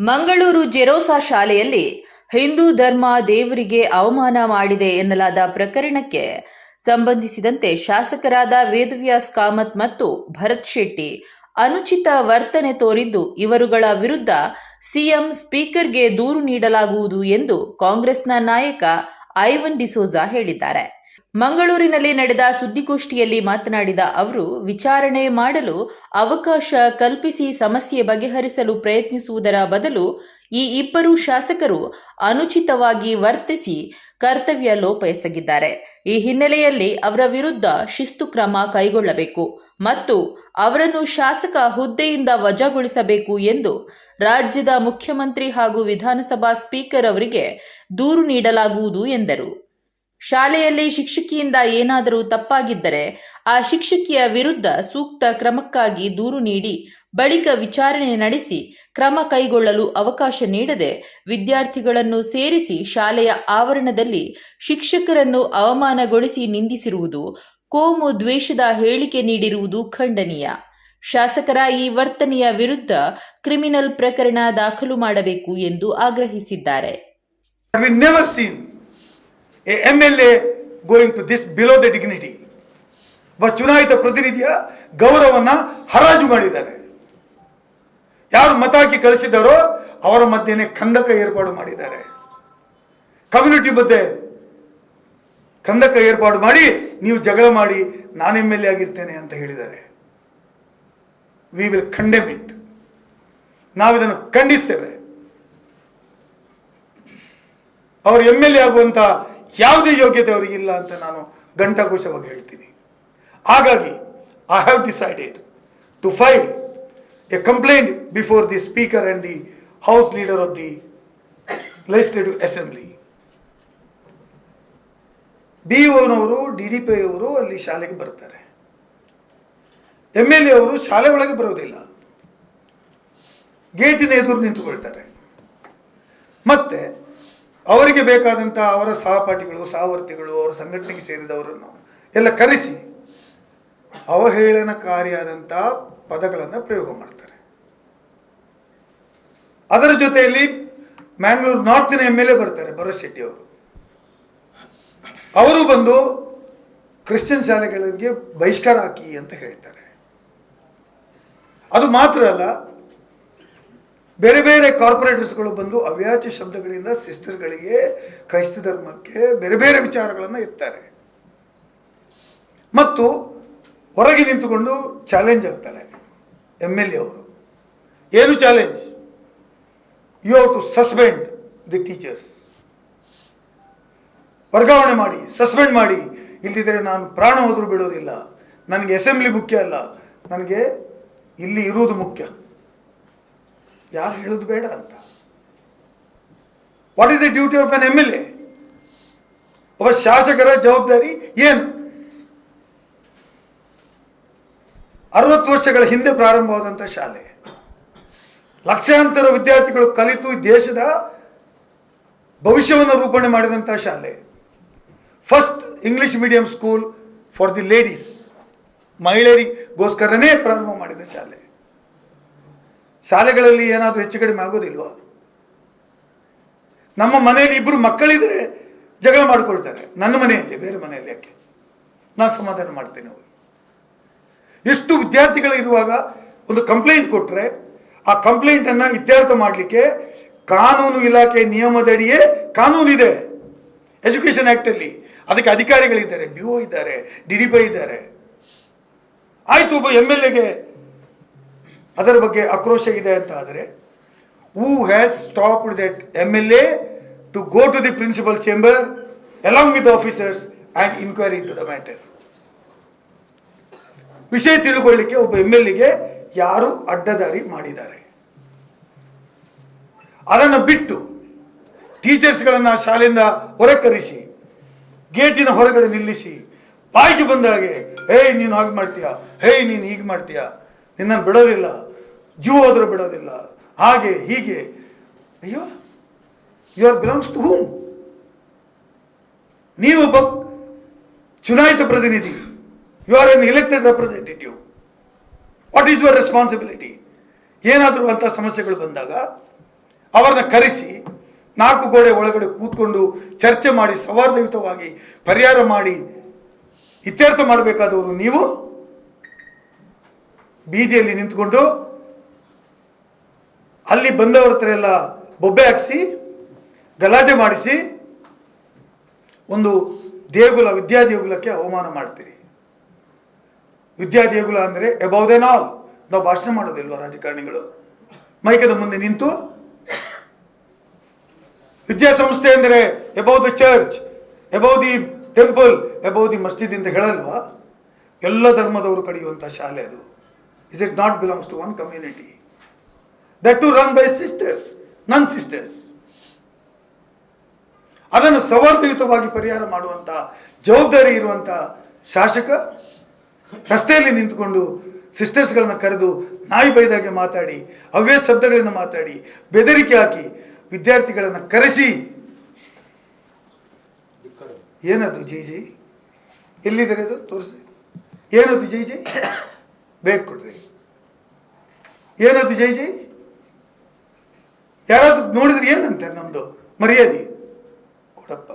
ಮಂಗಳೂರು ಜೆರೋಸಾ ಶಾಲೆಯಲ್ಲಿ ಹಿಂದೂ ಧರ್ಮ ದೇವರಿಗೆ ಅವಮಾನ ಮಾಡಿದೆ ಎನ್ನಲಾದ ಪ್ರಕರಣಕ್ಕೆ ಸಂಬಂಧಿಸಿದಂತೆ ಶಾಸಕರಾದ ವೇದವ್ಯಾಸ್ ಕಾಮತ್ ಮತ್ತು ಭರತ್ ಶೆಟ್ಟಿ ಅನುಚಿತ ವರ್ತನೆ ತೋರಿದ್ದು ಇವರುಗಳ ವಿರುದ್ಧ ಸಿಎಂ ಸ್ಪೀಕರ್ಗೆ ದೂರು ನೀಡಲಾಗುವುದು ಎಂದು ಕಾಂಗ್ರೆಸ್ನ ನಾಯಕ ಐವನ್ ಡಿಸೋಜಾ ಹೇಳಿದ್ದಾರೆ. ಮಂಗಳೂರಿನಲ್ಲಿ ನಡೆದ ಸುದ್ದಿಗೋಷ್ಠಿಯಲ್ಲಿ ಮಾತನಾಡಿದ ಅವರು, ವಿಚಾರಣೆ ಮಾಡಲು ಅವಕಾಶ ಕಲ್ಪಿಸಿ ಸಮಸ್ಯೆ ಬಗೆಹರಿಸಲು ಪ್ರಯತ್ನಿಸುವುದರ ಬದಲು ಈ ಇಬ್ಬರು ಶಾಸಕರು ಅನುಚಿತವಾಗಿ ವರ್ತಿಸಿ ಕರ್ತವ್ಯ ಲೋಪ ಎಸಗಿದ್ದಾರೆ ಈ ಹಿನ್ನೆಲೆಯಲ್ಲಿ ಅವರ ವಿರುದ್ಧ ಶಿಸ್ತು ಕ್ರಮ ಕೈಗೊಳ್ಳಬೇಕು ಮತ್ತು ಅವರನ್ನು ಶಾಸಕ ಹುದ್ದೆಯಿಂದ ವಜಾಗೊಳಿಸಬೇಕು ಎಂದು ರಾಜ್ಯದ ಮುಖ್ಯಮಂತ್ರಿ ಹಾಗೂ ವಿಧಾನಸಭಾ ಸ್ಪೀಕರ್ ಅವರಿಗೆ ದೂರು ನೀಡಲಾಗುವುದು ಎಂದರು. ಶಾಲೆಯಲ್ಲಿ ಶಿಕ್ಷಕಿಯಿಂದ ಏನಾದರೂ ತಪ್ಪಾಗಿದ್ದರೆ ಆ ಶಿಕ್ಷಕಿಯ ವಿರುದ್ಧ ಸೂಕ್ತ ಕ್ರಮಕ್ಕಾಗಿ ದೂರು ನೀಡಿ ಬಳಿಕ ವಿಚಾರಣೆ ನಡೆಸಿ ಕ್ರಮ ಕೈಗೊಳ್ಳಲು ಅವಕಾಶ ನೀಡದೆ ವಿದ್ಯಾರ್ಥಿಗಳನ್ನು ಸೇರಿಸಿ ಶಾಲೆಯ ಆವರಣದಲ್ಲಿ ಶಿಕ್ಷಕರನ್ನು ಅವಮಾನಗೊಳಿಸಿ ನಿಂದಿಸಿರುವುದು ಕೋಮು ದ್ವೇಷದ ಹೇಳಿಕೆ ನೀಡಿರುವುದು ಖಂಡನೀಯ. ಶಾಸಕರ ಈ ವರ್ತನೆಯ ವಿರುದ್ಧ ಕ್ರಿಮಿನಲ್ ಪ್ರಕರಣ ದಾಖಲು ಮಾಡಬೇಕು ಎಂದು ಆಗ್ರಹಿಸಿದ್ದಾರೆ. A a going to this below the dignity? ಒಬ್ಬ ಚುನಾಯಿತ ಪ್ರತಿನಿಧಿಯ ಗೌರವವನ್ನು ಹರಾಜು ಮಾಡಿದ್ದಾರೆ ಯಾರು ಮತ ಹಾಕಿ ಕಳಿಸಿದ್ದಾರೋ ಅವರ ಮಧ್ಯೆನೆ ಕಂದಕ ಏರ್ಪಾಡು ಮಾಡಿದ್ದಾರೆ ಕಮ್ಯುನಿಟಿ ಮಧ್ಯೆ ಕಂದಕ ಏರ್ಪಾಡು ಮಾಡಿ ನೀವು ಜಗಳ ಮಾಡಿ ನಾನು ಎಂ ಎಲ್ ಎ ಆಗಿರ್ತೇನೆ ಅಂತ ಹೇಳಿದ್ದಾರೆ ವಿ ವಿಲ್ ಕಂಡೆಮ್ ಇಟ್ ನಾವಿದನ್ನು ಖಂಡಿಸ್ತೇವೆ ಅವರು ಎಂ ಎಲ್ ಎ ಆಗುವಂಥ ಯಾವುದೇ ಯೋಗ್ಯತೆ ಅವರಿಗಿಲ್ಲ ಅಂತ ನಾನು ಘಂಟಾಘೋಷವಾಗಿ ಹೇಳ್ತೀನಿ. ಹಾಗಾಗಿ I have decided to file a complaint before the speaker and the house leader of the legislative assembly D ಒನವರು D D P ಅವರು ಅಲ್ಲಿ ಶಾಲೆಗೆ ಬರ್ತಾರೆ. ಎಂ ಎಲ್ ಎ ಅವರು ಶಾಲೆ ಒಳಗೆ ಬರೋದಿಲ್ಲ ಗೇಟಿನ ಎದುರು ನಿಂತುಕೊಳ್ತಾರೆ. ಮತ್ತೆ ಅವರಿಗೆ ಬೇಕಾದಂಥ ಅವರ ಸಹಪಾಠಿಗಳು, ಸಹವರ್ತಿಗಳು, ಅವರ ಸಂಘಟನೆಗೆ ಸೇರಿದವರನ್ನು ಎಲ್ಲ ಕರೆಸಿ ಅವಹೇಳನಕಾರಿಯಾದಂಥ ಪದಗಳನ್ನು ಪ್ರಯೋಗ ಮಾಡ್ತಾರೆ. ಅದರ ಜೊತೆಯಲ್ಲಿ ಮ್ಯಾಂಗ್ಳೂರು ನಾರ್ತಿನ ಎಂ ಎಲ್ ಎ ಬರ್ತಾರೆ, ಭರತ್ ಶೆಟ್ಟಿ ಅವರು. ಅವರು ಬಂದು ಕ್ರಿಶ್ಚಿಯನ್ ಶಾಲೆಗಳಿಗೆ ಬಹಿಷ್ಕಾರ ಹಾಕಿ ಅಂತ ಹೇಳ್ತಾರೆ. ಅದು ಮಾತ್ರ ಅಲ್ಲ ಬೇರೆ ಬೇರೆ ಕಾರ್ಪೊರೇಟರ್ಸ್ಗಳು ಬಂದು ಅವ್ಯಾಚ ಶಬ್ದಗಳಿಂದ ಸಿಸ್ಟರ್ಗಳಿಗೆ ಕ್ರೈಸ್ತ ಧರ್ಮಕ್ಕೆ ಬೇರೆ ಬೇರೆ ವಿಚಾರಗಳನ್ನು ಎತ್ತಾರೆ. ಮತ್ತು ಹೊರಗೆ ನಿಂತುಕೊಂಡು ಚಾಲೆಂಜ್ ಆಗ್ತಾರೆ ಎಂ ಎಲ್ ಎ ಅವರು. ಏನು challenge? You have to suspend the teachers. ವರ್ಗಾವಣೆ ಮಾಡಿ, ಸಸ್ಪೆಂಡ್ ಮಾಡಿ. ಇಲ್ಲದಿದ್ದರೆ ನಾನು ಪ್ರಾಣ ಹೋದರೂ ಬಿಡೋದಿಲ್ಲ. ನನಗೆ ಅಸೆಂಬ್ಲಿ ಮುಖ್ಯ ಅಲ್ಲ. ನನಗೆ ಇಲ್ಲಿ ಇರುವುದು ಮುಖ್ಯ. ಯಾರು ಹೇಳೋದು ಬೇಡ ಅಂತ. What is the duty of an M L A ಒಬ್ಬ ಶಾಸಕರ ಜವಾಬ್ದಾರಿ ಏನು? ಅರವತ್ತು ವರ್ಷಗಳ ಹಿಂದೆ ಪ್ರಾರಂಭವಾದಂಥ ಶಾಲೆ. ಲಕ್ಷಾಂತರ ವಿದ್ಯಾರ್ಥಿಗಳು ಕಲಿತು ದೇಶದ ಭವಿಷ್ಯವನ್ನು ರೂಪಣೆ ಮಾಡಿದಂಥ ಶಾಲೆ. First English medium school for the ladies ಮಹಿಳೆಯರಿಗೋಸ್ಕರನೇ ಪ್ರಾರಂಭ ಮಾಡಿದ ಶಾಲೆ. ಶಾಲೆಗಳಲ್ಲಿ ಏನಾದರೂ ಹೆಚ್ಚು ಕಡಿಮೆ ಆಗೋದಿಲ್ವಾ? ನಮ್ಮ ಮನೆಯಲ್ಲಿ ಇಬ್ಬರು ಮಕ್ಕಳಿದ್ರೆ ಜಗಳ ಮಾಡಿಕೊಳ್ತಾರೆ. ನನ್ನ ಮನೆಯಲ್ಲಿ, ಬೇರೆ ಮನೆಯಲ್ಲಿ ಯಾಕೆ? ನಾನು ಸಮಾಧಾನ ಮಾಡ್ತೇನೆ ಅವರು. ಎಷ್ಟು ವಿದ್ಯಾರ್ಥಿಗಳು ಇರುವಾಗ ಒಂದು ಕಂಪ್ಲೇಂಟ್ ಕೊಟ್ಟರೆ ಆ ಕಂಪ್ಲೇಂಟನ್ನು ಇತ್ಯರ್ಥ ಮಾಡಲಿಕ್ಕೆ ಕಾನೂನು ಇಲಾಖೆ ನಿಯಮದಡಿಯೇ ಕಾನೂನಿದೆ. ಎಜುಕೇಷನ್ ಆ್ಯಕ್ಟಲ್ಲಿ ಅದಕ್ಕೆ ಅಧಿಕಾರಿಗಳಿದ್ದಾರೆ ಬಿ ಒ ಇದ್ದಾರೆ ಡಿ ಡಿ ಪಿ ಇದ್ದಾರೆ. ಆಯಿತು ಒಬ್ಬ ಎಂ ಎಲ್ ಎಗೆ ಅದರ ಬಗ್ಗೆ ಆಕ್ರೋಶ ಇದೆ ಅಂತ ಆದರೆ who has stopped that M L A to go to the principal chamber along with officers and inquiry to the matter ವಿಷಯ ತಿಳ್ಕೊಳ್ಳಿಕ್ಕೆ ಒಬ್ಬ ಎಂ ಎಲ್ ಎಗೆ ಯಾರು ಅಡ್ಡದಾರಿ ಮಾಡಿದ್ದಾರೆ? ಅದನ್ನು ಬಿಟ್ಟು ಟೀಚರ್ಸ್ಗಳನ್ನು ಶಾಲೆಯಿಂದ ಹೊರಕರಿಸಿ, ಗೇಟಿನ ಹೊರಗಡೆ ನಿಲ್ಲಿಸಿ, ಬಾಯಿಗೆ ಬಂದಾಗೆ ಹೇಯ್ ನೀನು ಹಾಗೆ ಮಾಡ್ತೀಯಾ? ಹೇಯ್ ನೀನು ಹೀಗೆ ಮಾಡ್ತೀಯಾ? ನಿನ್ನನ್ನು ಬಿಡೋದಿಲ್ಲ. ಜೀವ ಬಿಡೋದಿಲ್ಲ. ಹಾಗೆ, ಹೀಗೆ. ಅಯ್ಯೋ you are belongs to whom? ನೀವು ಒಬ್ಬ ಚುನಾಯಿತ ಪ್ರತಿನಿಧಿ. You are an elected representative what is your responsibility ಏನಾದರೂ ಅಂತ ಸಮಸ್ಯೆಗಳು ಬಂದಾಗ ಅವರನ್ನ ಕರೆಸಿ, ನಾಲ್ಕು ಗೋಡೆ ಒಳಗಡೆ ಕೂತ್ಕೊಂಡು ಚರ್ಚೆ ಮಾಡಿ, ಸೌಹಾರ್ದಯುತವಾಗಿ ಪರಿಹಾರ ಮಾಡಿ, ಇತ್ಯರ್ಥ ಮಾಡಬೇಕಾದವರು ನೀವು. ಬೀದಿಯಲ್ಲಿ ನಿಂತ್ಕೊಂಡು ಅಲ್ಲಿ ಬಂದವರ ಹತ್ರ ಎಲ್ಲ ಬೊಬ್ಬೆ ಹಾಕಿಸಿ, ಗಲಾಟೆ ಮಾಡಿಸಿ, ಒಂದು ದೇಗುಲ, ವಿದ್ಯಾ ದೇಗುಲಕ್ಕೆ ಅವಮಾನ ಮಾಡ್ತೀರಿ. ವಿದ್ಯಾ ದೇಗುಲ ಅಂದರೆ ಎಬೌ ದೆನ್ ಆಲ್ ನಾವು ಭಾಷಣ ಮಾಡೋದಿಲ್ವ ರಾಜಕಾರಣಿಗಳು? ಮೈಕದ ಮುಂದೆ ನಿಂತು, ವಿದ್ಯಾಸಂಸ್ಥೆ ಅಂದರೆ above the church above the temple above the masjid ಅಂತ ಹೇಳಲ್ವಾ? ಎಲ್ಲ ಧರ್ಮದವರು ಕಡಿಯುವಂಥ ಶಾಲೆ ಅದು. Is it not belongs to one community that to run by sisters nun sisters ಅದನ್ನು ಸೌಹಾರ್ದಯುತವಾಗಿ ಪರಿಹಾರ ಮಾಡುವಂಥ ಜವಾಬ್ದಾರಿ ಇರುವಂಥ ಶಾಸಕ ರಸ್ತೆಯಲ್ಲಿ ನಿಂತುಕೊಂಡು ಸಿಸ್ಟರ್ಸ್ಗಳನ್ನ ಕರೆದು ನಾಯಿ ಬೈದಾಗೆ ಮಾತಾಡಿ ಅವ್ಯ ಶಬ್ದಗಳನ್ನು ಮಾತಾಡಿ, ಬೆದರಿಕೆ ಹಾಕಿ ವಿದ್ಯಾರ್ಥಿಗಳನ್ನು ಕರೆಸಿ. ಏನದು ಜೈ ಜೈ? ಎಲ್ಲಿದ್ದಾರೆ ಅದು? ತೋರಿಸಿ. ಏನದು ಜೈ ಜೈ? ಬೇಕು ಕೊಡ್ರಿ ಏನದು ಜೈ ಜೈ? ಯಾರಾದ್ರೂ ನೋಡಿದ್ರೆ ಏನಂತಾರೆ ನಮ್ಮದು ಮರ್ಯಾದೆ? ಕೊಡಪ್ಪ.